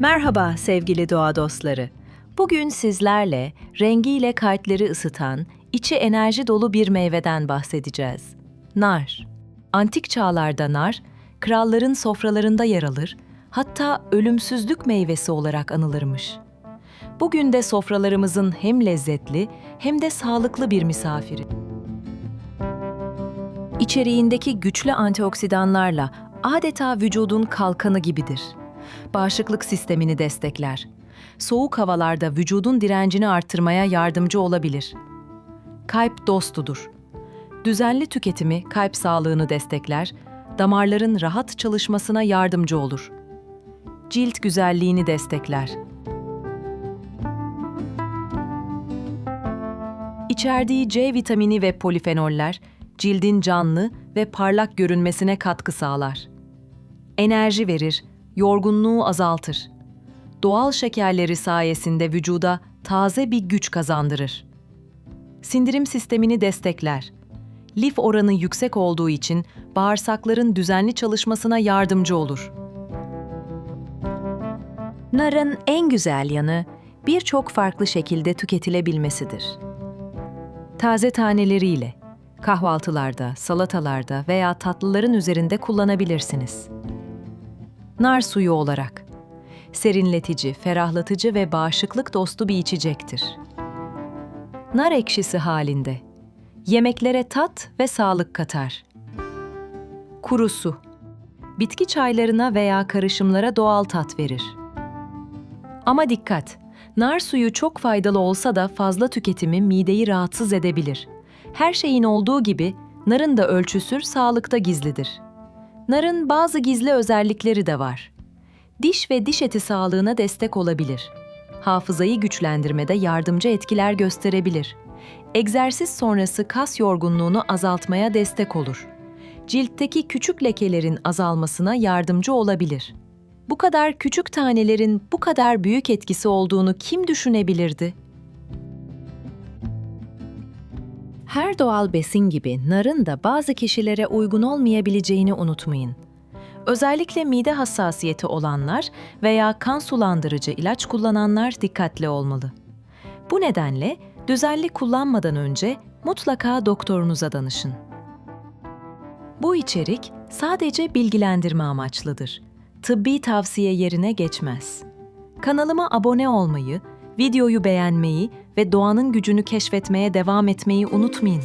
Merhaba sevgili doğa dostları. Bugün sizlerle rengiyle kalpleri ısıtan, içi enerji dolu bir meyveden bahsedeceğiz. Nar. Antik çağlarda nar, kralların sofralarında yer alır, hatta ölümsüzlük meyvesi olarak anılırmış. Bugün de sofralarımızın hem lezzetli hem de sağlıklı bir misafiri. İçeriğindeki güçlü antioksidanlarla adeta vücudun kalkanı gibidir. Bağışıklık sistemini destekler. Soğuk havalarda vücudun direncini arttırmaya yardımcı olabilir. Kalp dostudur. Düzenli tüketimi kalp sağlığını destekler, damarların rahat çalışmasına yardımcı olur. Cilt güzelliğini destekler. İçerdiği C vitamini ve polifenoller cildin canlı ve parlak görünmesine katkı sağlar. Enerji verir, yorgunluğu azaltır. Doğal şekerleri sayesinde vücuda taze bir güç kazandırır. Sindirim sistemini destekler. Lif oranı yüksek olduğu için bağırsakların düzenli çalışmasına yardımcı olur. Narın en güzel yanı birçok farklı şekilde tüketilebilmesidir. Taze taneleriyle kahvaltılarda, salatalarda veya tatlıların üzerinde kullanabilirsiniz. Nar suyu olarak serinletici, ferahlatıcı ve bağışıklık dostu bir içecektir. Nar ekşisi halinde yemeklere tat ve sağlık katar. Kuru su bitki çaylarına veya karışımlara doğal tat verir. Ama dikkat! Nar suyu çok faydalı olsa da fazla tüketimi mideyi rahatsız edebilir. Her şeyin olduğu gibi narın da ölçüsür sağlıkta gizlidir. Narın bazı gizli özellikleri de var. Diş ve diş eti sağlığına destek olabilir. Hafızayı güçlendirmede yardımcı etkiler gösterebilir. Egzersiz sonrası kas yorgunluğunu azaltmaya destek olur. Ciltteki küçük lekelerin azalmasına yardımcı olabilir. Bu kadar küçük tanelerin bu kadar büyük etkisi olduğunu kim düşünebilirdi? Her doğal besin gibi narın da bazı kişilere uygun olmayabileceğini unutmayın. Özellikle mide hassasiyeti olanlar veya kan sulandırıcı ilaç kullananlar dikkatli olmalı. Bu nedenle düzenli kullanmadan önce mutlaka doktorunuza danışın. Bu içerik sadece bilgilendirme amaçlıdır. Tıbbi tavsiye yerine geçmez. Kanalıma abone olmayı, videoyu beğenmeyi ve doğanın gücünü keşfetmeye devam etmeyi unutmayın.